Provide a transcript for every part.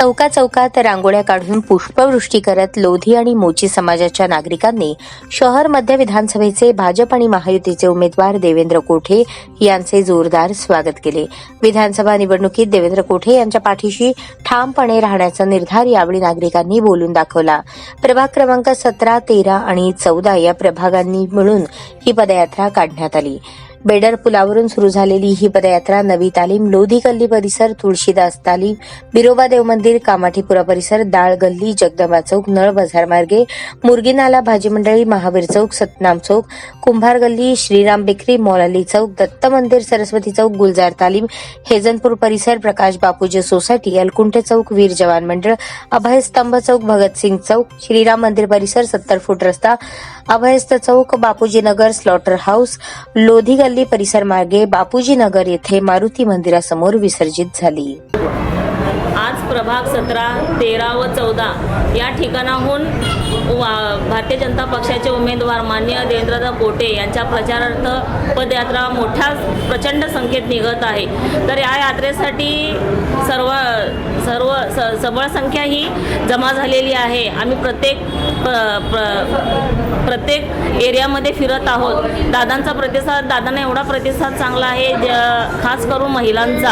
चौका चौकात रांगोळ्या काढून पुष्पवृष्टी करत लोधी आणि मोची समाजाच्या नागरिकांनी शहर मध्य विधानसभेचे भाजप आणि महायुतीचे उमेदवार देवेंद्र कोठे यांचे जोरदार स्वागत केले. विधानसभा निवडणुकीत देवेंद्र कोठे यांच्या पाठीशी ठामपणे राहण्याचा निर्धार यावेळी नागरिकांनी बोलून दाखवला. प्रभाग क्रमांक सतरा तेरा आणि चौदा या प्रभागांनी मिळून ही पदयात्रा काढण्यात आली. बेडर पुलावरून सुरू झालेली ही पदयात्रा नवी तालीम लोधी गल्ली परिसर तुळशीदास तालीम बिरोबा देव मंदिर कामाठीपुरा परिसर दाळ गल्ली जगदंबा चौक नळ बाजार मार्गे मुर्गीनाला भाजी मंडळी महावीर चौक सतनाम चौक कुंभार गल्ली श्रीराम बेकरी मौलाली चौक दत्त मंदिर सरस्वती चौक गुलजार तालीम हेजनपूर परिसर प्रकाश बापूजी सोसायटी अलकुंठे चौक वीर जवान मंडळ अभयस्तंभ चौक भगतसिंग चौक श्रीराम मंदिर परिसर सत्तर फूट रस्ता अभयस्त चौक बापूजी नगर स्लॉटर हाऊस लोधी गल्ली परिसर मार्गे बापूजी नगर येथे मारुती मंदिरासमोर विसर्जित झाली. आज प्रभाग सतरा तेरा व चौदा या ठिकाणाहून वा- भारतीय जनता पक्षाचे उमेदवार मान्य देवेंद्रदा कोटे यांच्या प्रचारार्थ पदयात्रा मोठ्या प्रचंड संख्येत निघत आहे. तर या यात्रेसाठी सर्व सर्व स सबळ संख्या ही जमा झालेली आहे. आम्ही प्रत्येक प्र- प्र- प्रत्येक एरियामध्ये फिरत आहोत. दादांचा प्रतिसाद दादांना एवढा प्रतिसाद चांगला आहे ज- खास करून महिलांचा.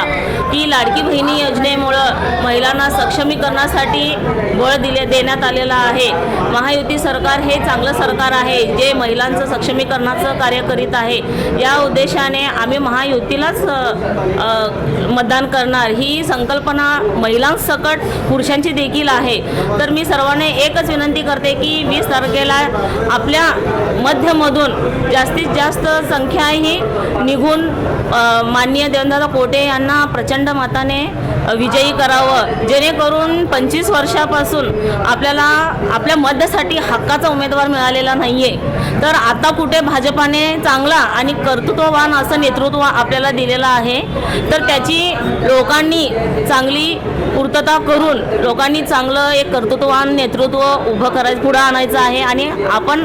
की लाडकी बहिणी योजनेमुळं महिलांना सक्षमीकरणासाठी बळ दिले देण्यात आलेलं आहे. महायुती सरकार हे चांगलं सरकार आहे जे महिलांचं सक्षमीकरणाचं कार्य करीत आहे. या उद्देशाने आम्ही महायुतीलाच मतदान करणार. ही संकल्पना महिलांसकट पुरुषांची देखील आहे. तर मी सर्वांना एकच विनंती करते की वीस तारखेला आपल्या मध्यमधून जास्तीत जास्त संख्या ही निघून माननीय देवेंद्र कोटे यांना प्रचंड मताने विजयी करावं. जेणेकरून पंचवीस वर्षापासून आपल्याला आपल्या मध्यासाठी हक्काचा उमेदवार मिळालेला नाही आहे तर आता कुठे भाजपाने चांगला आणि कर्तृत्ववान असं नेतृत्व आपल्याला दिलेलं आहे तर त्याची लोकांनी चांगली पूर्तता करून लोकांनी चांगलं एक कर्तृत्ववान नेतृत्व उभं करायचं पुढं आणायचं आहे आणि आपण